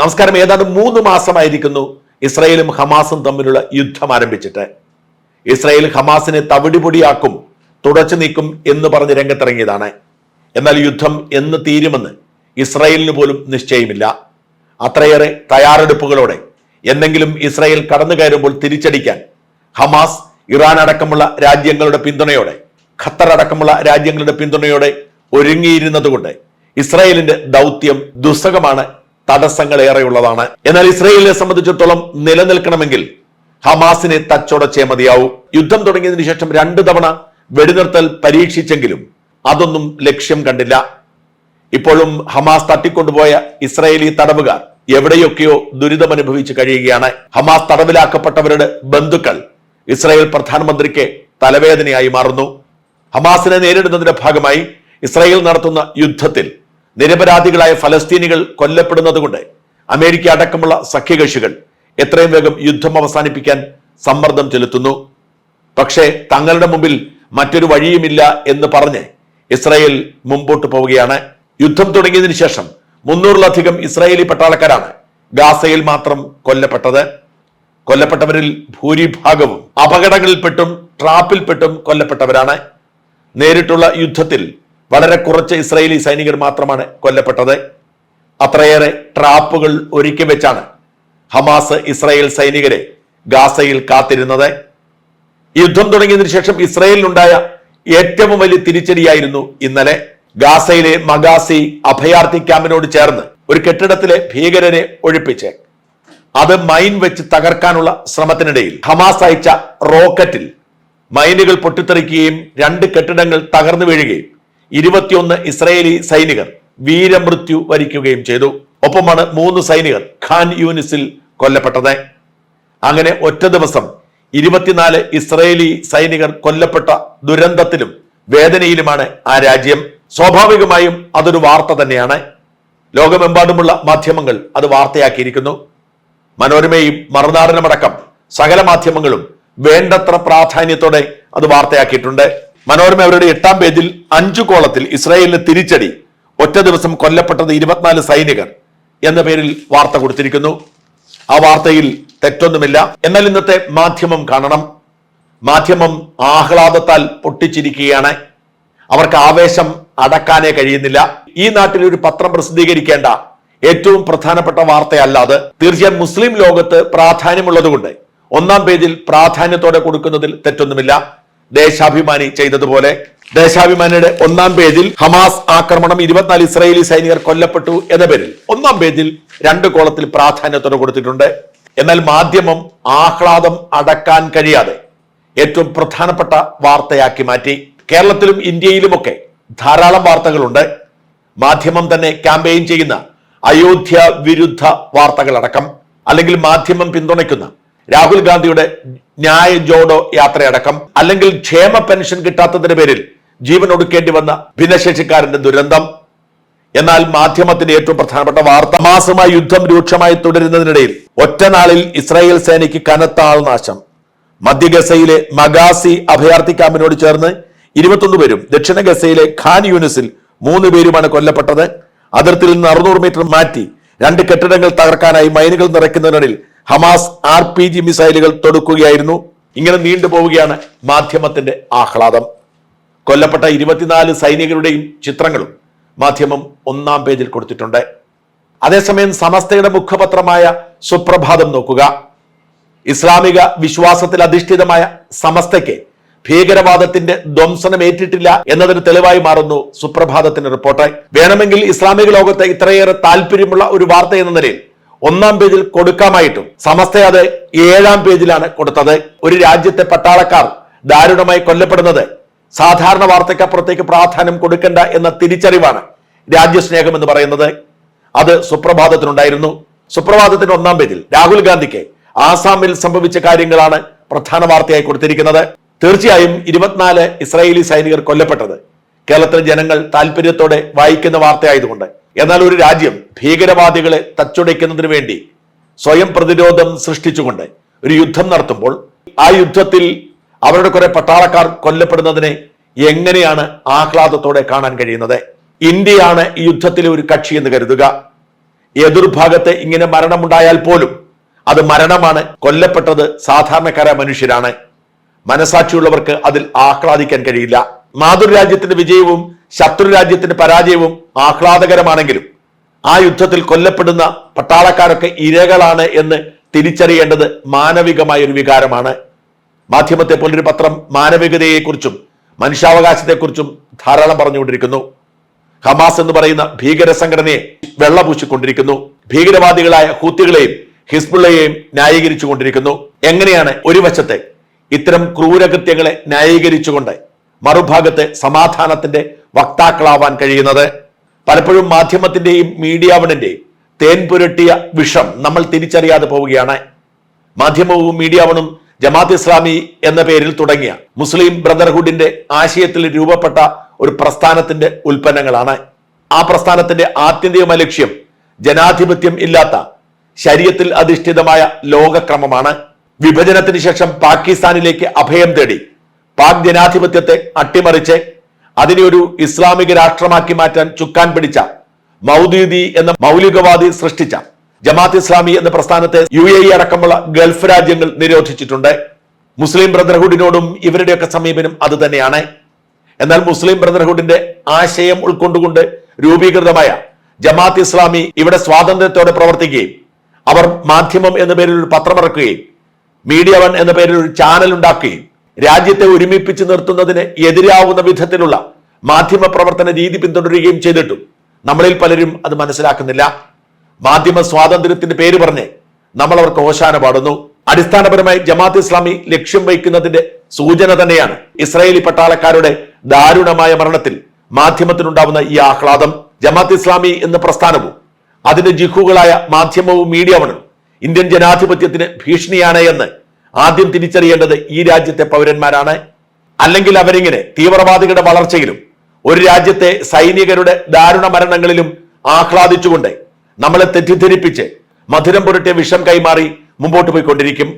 നമസ്കാരം. ഏതാണ്ട് മൂന്ന് മാസമായിരിക്കുന്നു ഇസ്രായേലും ഹമാസും തമ്മിലുള്ള യുദ്ധം ആരംഭിച്ചിട്ട്. ഇസ്രായേൽ ഹമാസിനെ തവിടിപൊടിയാക്കും തുടച്ചു നീക്കും എന്ന് പറഞ്ഞ് രംഗത്തിറങ്ങിയതാണ്. എന്നാൽ യുദ്ധം എന്ന് തീരുമെന്ന് ഇസ്രായേലിന് പോലും നിശ്ചയമില്ല. അത്രയേറെ തയ്യാറെടുപ്പുകളോടെ എന്തെങ്കിലും ഇസ്രായേൽ കടന്നു കയറുമ്പോൾ തിരിച്ചടിക്കാൻ ഹമാസ് ഇറാൻ അടക്കമുള്ള രാജ്യങ്ങളുടെ പിന്തുണയോടെ ഖത്തർ അടക്കമുള്ള രാജ്യങ്ങളുടെ പിന്തുണയോടെ ഒരുങ്ങിയിരുന്നതുകൊണ്ട് ഇസ്രായേലിന്റെ ദൗത്യം ദുസ്സഹമാണ് തടസ്സങ്ങൾ ഏറെയുള്ളതാണ്. എന്നാൽ ഇസ്രയേലിനെ സംബന്ധിച്ചിടത്തോളം നിലനിൽക്കണമെങ്കിൽ ഹമാസിനെ തച്ചോടച്ചേ മതിയാവും. യുദ്ധം തുടങ്ങിയതിനു ശേഷം രണ്ടു തവണ വെടിനിർത്തൽ പരീക്ഷിച്ചെങ്കിലും അതൊന്നും ലക്ഷ്യം കണ്ടില്ല. ഇപ്പോഴും ഹമാസ് തട്ടിക്കൊണ്ടുപോയ ഇസ്രായേലി തടവുകാർ എവിടെയൊക്കെയോ ദുരിതമനുഭവിച്ച് കഴിയുകയാണ്. ഹമാസ് തടവിലാക്കപ്പെട്ടവരുടെ ബന്ധുക്കൾ ഇസ്രായേൽ പ്രധാനമന്ത്രിക്ക് തലവേദനയായി മാറുന്നു. ഹമാസിനെ നേരിടുന്നതിന്റെ ഭാഗമായി ഇസ്രായേൽ നടത്തുന്ന യുദ്ധത്തിൽ നിരപരാധികളായ ഫലസ്തീനികൾ കൊല്ലപ്പെടുന്നതുകൊണ്ട് അമേരിക്ക അടക്കമുള്ള സഖ്യകക്ഷികൾ എത്രയും വേഗം യുദ്ധം അവസാനിപ്പിക്കാൻ സമ്മർദ്ദം ചെലുത്തുന്നു. പക്ഷേ തങ്ങളുടെ മുമ്പിൽ മറ്റൊരു വഴിയുമില്ല എന്ന് പറഞ്ഞ് ഇസ്രായേൽ മുമ്പോട്ട് പോവുകയാണ്. യുദ്ധം തുടങ്ങിയതിനു ശേഷം മുന്നൂറിലധികം ഇസ്രായേലി പട്ടാളക്കാരാണ് ഗാസയിൽ മാത്രം കൊല്ലപ്പെട്ടത്. കൊല്ലപ്പെട്ടവരിൽ ഭൂരിഭാഗവും അപകടങ്ങളിൽപ്പെട്ടും ട്രാപ്പിൽപ്പെട്ടും കൊല്ലപ്പെട്ടവരാണ്. നേരിട്ടുള്ള യുദ്ധത്തിൽ വളരെ കുറച്ച് ഇസ്രായേലി സൈനികർ മാത്രമാണ് കൊല്ലപ്പെട്ടത്. അത്രയേറെ ട്രാപ്പുകൾ ഒരുക്കി വെച്ചാണ് ഹമാസ് ഇസ്രായേൽ സൈനികരെ ഗാസയിൽ കാത്തിരുന്നത്. യുദ്ധം തുടങ്ങിയതിനു ശേഷം ഇസ്രായേലിനുണ്ടായ ഏറ്റവും വലിയ തിരിച്ചടിയായിരുന്നു ഇന്നലെ. ഗാസയിലെ മഗാസി അഭയാർത്ഥി ക്യാമ്പിനോട് ചേർന്ന് ഒരു കെട്ടിടത്തിലെ ഭീകരരെ ഒഴിപ്പിച്ച് അത് മൈൻ വെച്ച് തകർക്കാനുള്ള ശ്രമത്തിനിടയിൽ ഹമാസ് അയച്ച റോക്കറ്റിൽ മൈനുകൾ പൊട്ടിത്തെറിക്കുകയും രണ്ട് കെട്ടിടങ്ങൾ തകർന്നു വീഴുകയും ഇരുപത്തിയൊന്ന് ഇസ്രയേലി സൈനികർ വീരമൃത്യു വരിക്കുകയും ചെയ്തു. ഒപ്പമാണ് മൂന്ന് സൈനികർ ഖാൻ യൂനിസിൽ കൊല്ലപ്പെട്ടത്. അങ്ങനെ ഒറ്റ ദിവസം ഇരുപത്തിനാല് ഇസ്രയേലി സൈനികർ കൊല്ലപ്പെട്ട ദുരന്തത്തിലും വേദനയിലുമാണ് ആ രാജ്യം. സ്വാഭാവികമായും അതൊരു വാർത്ത തന്നെയാണ്. ലോകമെമ്പാടുമുള്ള മാധ്യമങ്ങൾ അത് വാർത്തയാക്കിയിരിക്കുന്നു. മനോരമയും മറുനാടനമടക്കം സകല മാധ്യമങ്ങളും വേണ്ടത്ര പ്രാധാന്യത്തോടെ അത് വാർത്തയാക്കിയിട്ടുണ്ട്. മനോരമ അവരുടെ എട്ടാം പേജിൽ അഞ്ചു കോളത്തിൽ ഇസ്രായേലിന് തിരിച്ചടി. ഒറ്റ ദിവസം കൊല്ലപ്പെട്ടത് ഇരുപത്തിനാല് സൈനികർ എന്ന പേരിൽ വാർത്ത കൊടുത്തിരിക്കുന്നു. ആ വാർത്തയിൽ തെറ്റൊന്നുമില്ല. എന്നാൽ ഇന്നത്തെ മാധ്യമം കാണണം. മാധ്യമം ആഹ്ലാദത്താൽ പൊട്ടിച്ചിരിക്കുകയാണ്. അവർക്ക് ആവേശം അടക്കാനേ കഴിയുന്നില്ല. ഈ നാട്ടിൽ ഒരു പത്രം പ്രസിദ്ധീകരിക്കേണ്ട ഏറ്റവും പ്രധാനപ്പെട്ട വാർത്തയല്ല അത്. തീർച്ചയായും മുസ്ലിം ലോകത്ത് പ്രാധാന്യമുള്ളതുകൊണ്ട് ഒന്നാം പേജിൽ പ്രാധാന്യത്തോടെ കൊടുക്കുന്നതിൽ തെറ്റൊന്നുമില്ല. ദേശാഭിമാനി ചെയ്തതുപോലെ ദേശാഭിമാനിയുടെ ഒന്നാം പേജിൽ ഹമാസ് ആക്രമണം ഇരുപത്തിനാല് ഇസ്രായേലി സൈനികർ കൊല്ലപ്പെട്ടു എന്ന പേരിൽ ഒന്നാം പേജിൽ രണ്ട് കോളത്തിൽ പ്രാധാന്യത്തോടെ കൊടുത്തിട്ടുണ്ട്. എന്നാൽ മാധ്യമം ആഹ്ലാദം അടക്കാൻ കഴിയാതെ ഏറ്റവും പ്രധാനപ്പെട്ട വാർത്തയാക്കി മാറ്റി. കേരളത്തിലും ഇന്ത്യയിലുമൊക്കെ ധാരാളം വാർത്തകളുണ്ട്. മാധ്യമം തന്നെ ക്യാമ്പയിൻ ചെയ്യുന്ന അയോധ്യ വിരുദ്ധ വാർത്തകളടക്കം അല്ലെങ്കിൽ മാധ്യമം പിന്തുണയ്ക്കുന്ന രാഹുൽ ഗാന്ധിയുടെ ന്യായ ജോഡോ യാത്രയടക്കം അല്ലെങ്കിൽ ക്ഷേമ പെൻഷൻ കിട്ടാത്തതിന്റെ പേരിൽ ജീവൻ ഒടുക്കേണ്ടി വന്ന ഭിന്നശേഷിക്കാരന്റെ ദുരന്തം. എന്നാൽ മാധ്യമത്തിന്റെ ഏറ്റവും പ്രധാനപ്പെട്ട വാർത്ത മാസമായി യുദ്ധം രൂക്ഷമായി തുടരുന്നതിനിടയിൽ ഒറ്റനാളിൽ ഇസ്രായേൽ സേനയ്ക്ക് കനത്ത ആൾനാശം. മധ്യ ഗസയിലെ മഗാസി അഭയാർത്ഥി ക്യാമ്പിനോട് ചേർന്ന് ഇരുപത്തൊന്ന് പേരും ദക്ഷിണ ഗസയിലെ ഖാൻ യൂണിസിൽ മൂന്ന് പേരുമാണ് കൊല്ലപ്പെട്ടത്. അതിർത്തിയിൽ നിന്ന് അറുന്നൂറ് മീറ്റർ മാറ്റി രണ്ട് കെട്ടിടങ്ങൾ തകർക്കാനായി മൈനുകൾ നിറയ്ക്കുന്നതിനിടയിൽ ഹമാസ് ആർ പി ജി മിസൈലുകൾ തൊടുക്കുകയായിരുന്നു. ഇങ്ങനെ നീണ്ടുപോവുകയാണ് മാധ്യമത്തിന്റെ ആഹ്ലാദം. കൊല്ലപ്പെട്ട ഇരുപത്തിനാല് സൈനികരുടെയും ചിത്രങ്ങളും മാധ്യമം ഒന്നാം പേജിൽ കൊടുത്തിട്ടുണ്ട്. അതേസമയം സമസ്തയുടെ മുഖപത്രമായ സുപ്രഭാതം നോക്കുക. ഇസ്ലാമിക വിശ്വാസത്തിൽ അധിഷ്ഠിതമായ സമസ്തയ്ക്ക് ഭീകരവാദത്തിന്റെ ധ്വംസനം ഏറ്റിട്ടില്ല എന്നതിന് തെളിവായി മാറുന്നു സുപ്രഭാതത്തിന്റെ റിപ്പോർട്ട്. വേണമെങ്കിൽ ഇസ്ലാമിക ലോകത്തെ ഇത്രയേറെ താല്പര്യമുള്ള ഒരു വാർത്ത എന്ന നിലയിൽ ഒന്നാം പേജിൽ കൊടുക്കാമായിട്ടും. സമസ്ത അത് ഏഴാം പേജിലാണ് കൊടുത്തത്. ഒരു രാജ്യത്തെ പട്ടാളക്കാർ ദാരുണമായി കൊല്ലപ്പെടുന്നത്. സാധാരണ വാർത്തയ്ക്കപ്പുറത്തേക്ക് പ്രാധാന്യം കൊടുക്കേണ്ട എന്ന തിരിച്ചറിവാണ് രാജ്യസ്നേഹം എന്ന് പറയുന്നത്. അത് സുപ്രഭാതത്തിനുണ്ടായിരുന്നു. സുപ്രഭാതത്തിന്റെ ഒന്നാം പേജിൽ രാഹുൽ ഗാന്ധിക്ക് ആസാമിൽ സംഭവിച്ച കാര്യങ്ങളാണ് പ്രധാന വാർത്തയായി കൊടുത്തിരിക്കുന്നത്. തീർച്ചയായും ഇരുപത്തിനാല് ഇസ്രായേലി സൈനികർ കൊല്ലപ്പെട്ടത്. കേരളത്തിലെ ജനങ്ങൾ താല്പര്യത്തോടെ വായിക്കുന്ന വാർത്തയായതുകൊണ്ട്. എന്നാൽ ഒരു രാജ്യം ഭീകരവാദികളെ തച്ചുടയ്ക്കുന്നതിന് വേണ്ടി സ്വയം പ്രതിരോധം സൃഷ്ടിച്ചുകൊണ്ട് ഒരു യുദ്ധം നടത്തുമ്പോൾ ആ യുദ്ധത്തിൽ അവരുടെ കുറെ പട്ടാളക്കാർ കൊല്ലപ്പെടുന്നതിനെ എങ്ങനെയാണ് ആഹ്ലാദത്തോടെ കാണാൻ കഴിയുന്നത്? ഇന്ത്യയാണ് ഈ യുദ്ധത്തിലെ ഒരു കക്ഷി എന്ന് കരുതുക. എതിർഭാഗത്ത് ഇങ്ങനെ മരണമുണ്ടായാൽ പോലും അത് മരണമാണ്. കൊല്ലപ്പെട്ടത് സാധാരണക്കാരായ മനുഷ്യരാണ്. മനസാക്ഷിയുള്ളവർക്ക് അതിൽ ആഹ്ലാദിക്കാൻ കഴിയില്ല. മാതൃരാജ്യത്തിന്റെ വിജയവും ശത്രുരാജ്യത്തിന്റെ പരാജയവും ആഹ്ലാദകരമാണെങ്കിലും ആ യുദ്ധത്തിൽ കൊല്ലപ്പെടുന്ന പട്ടാളക്കാരൊക്കെ ഇരകളാണ് എന്ന് തിരിച്ചറിയേണ്ടത് മാനവികമായ ഒരു വികാരമാണ്. മാധ്യമത്തെ പോലൊരു പത്രം മാനവികതയെക്കുറിച്ചും മനുഷ്യാവകാശത്തെക്കുറിച്ചും ധാരാളം പറഞ്ഞുകൊണ്ടിരിക്കുന്നു. ഹമാസ് എന്ന് പറയുന്ന ഭീകര സംഘടനയെ വെള്ളപൂശിക്കൊണ്ടിരിക്കുന്നു. ഭീകരവാദികളായ ഹൂത്തികളെയും ഹിസ്ബുള്ളയെയും ന്യായീകരിച്ചു കൊണ്ടിരിക്കുന്നു എങ്ങനെയാണ് ഒരു വശത്തെ ഇത്തരം ക്രൂരകൃത്യങ്ങളെ ന്യായീകരിച്ചുകൊണ്ട് മറുഭാഗത്തെ സമാധാനത്തിന്റെ വക്താക്കളാവാൻ കഴിയുന്നത്? പലപ്പോഴും മാധ്യമത്തിന്റെയും മീഡിയാവണിന്റെയും തേൻ പുരട്ടിയ വിഷം നമ്മൾ തിരിച്ചറിയാതെ പോവുകയാണ്. മാധ്യമവും മീഡിയാവണും ജമാത്ത് ഇസ്ലാമി എന്ന പേരിൽ തുടങ്ങിയ മുസ്ലിം ബ്രദർഹുഡിന്റെ ആശയത്തിൽ രൂപപ്പെട്ട ഒരു പ്രസ്ഥാനത്തിന്റെ ഉൽപ്പന്നങ്ങളാണ്. ആ പ്രസ്ഥാനത്തിന്റെ ആത്യന്തികമായ ലക്ഷ്യം ജനാധിപത്യം ഇല്ലാത്ത ശരീരത്തിൽ അധിഷ്ഠിതമായ ലോകക്രമമാണ്. വിഭജനത്തിന് ശേഷം പാകിസ്ഥാനിലേക്ക് അഭയം തേടി പാക് ജനാധിപത്യത്തെ അട്ടിമറിച്ച് അതിനെ ഒരു ഇസ്ലാമിക രാഷ്ട്രമാക്കി മാറ്റാൻ ചുക്കാൻ പിടിച്ച മൗദീദി എന്ന മൗലികവാദി സൃഷ്ടിച്ച ജമാത്ത് ഇസ്ലാമി എന്ന പ്രസ്ഥാനത്തെ യു എ ഇ അടക്കമുള്ള ഗൾഫ് രാജ്യങ്ങൾ നിരോധിച്ചിട്ടുണ്ട്. മുസ്ലിം ബ്രദർഹുഡിനോടും ഇവരുടെയൊക്കെ സമീപനം അത് തന്നെയാണ്. എന്നാൽ മുസ്ലിം ബ്രദർഹുഡിന്റെ ആശയം ഉൾക്കൊണ്ടുകൊണ്ട് രൂപീകൃതമായ ജമാത്ത് ഇസ്ലാമി ഇവിടെ സ്വാതന്ത്ര്യത്തോടെ പ്രവർത്തിക്കുകയും അവർ മാധ്യമം എന്ന പേരിൽ ഒരു പത്രമിറക്കുകയും മീഡിയ വൺ എന്ന പേരിൽ ഒരു ചാനൽ ഉണ്ടാക്കുകയും രാജ്യത്തെ ഒരുമിപ്പിച്ച് നിർത്തുന്നതിന് എതിരാവുന്ന വിധത്തിലുള്ള മാധ്യമ പ്രവർത്തന രീതി പിന്തുടരുകയും ചെയ്തിട്ടും നമ്മളിൽ പലരും അത് മനസ്സിലാക്കുന്നില്ല. മാധ്യമ സ്വാതന്ത്ര്യത്തിന്റെ പേര് പറഞ്ഞ് നമ്മൾ അവർക്ക് ഓശാന പാടുന്നു. അടിസ്ഥാനപരമായി ജമാഅത്ത് ഇസ്ലാമി ലക്ഷ്യം വയ്ക്കുന്നതിന്റെ സൂചന തന്നെയാണ് ഇസ്രായേലി പട്ടാളക്കാരുടെ ദാരുണമായ മരണത്തിൽ മാധ്യമത്തിനുണ്ടാവുന്ന ഈ ആഹ്ലാദം. ജമാഅത്ത് ഇസ്ലാമി എന്ന പ്രസ്ഥാനവും അതിന്റെ ജിഹുകളായ മാധ്യമവും മീഡിയവണും ഇന്ത്യൻ ജനാധിപത്യത്തിന് ഭീഷണിയാണ് എന്ന് ആദ്യം തിരിച്ചറിയേണ്ടത് ഈ രാജ്യത്തെ പൗരന്മാരാണ്. അല്ലെങ്കിൽ അവരിങ്ങനെ തീവ്രവാദികളുടെ വളർച്ചയിലും ഒരു രാജ്യത്തെ സൈനികരുടെ ദാരുണ മരണങ്ങളിലും ആഹ്ലാദിച്ചുകൊണ്ട് നമ്മളെ തെറ്റിദ്ധരിപ്പിച്ച് മധുരം പുരട്ടിയ വിഷം കൈമാറി മുമ്പോട്ട് പോയിക്കൊണ്ടിരിക്കും.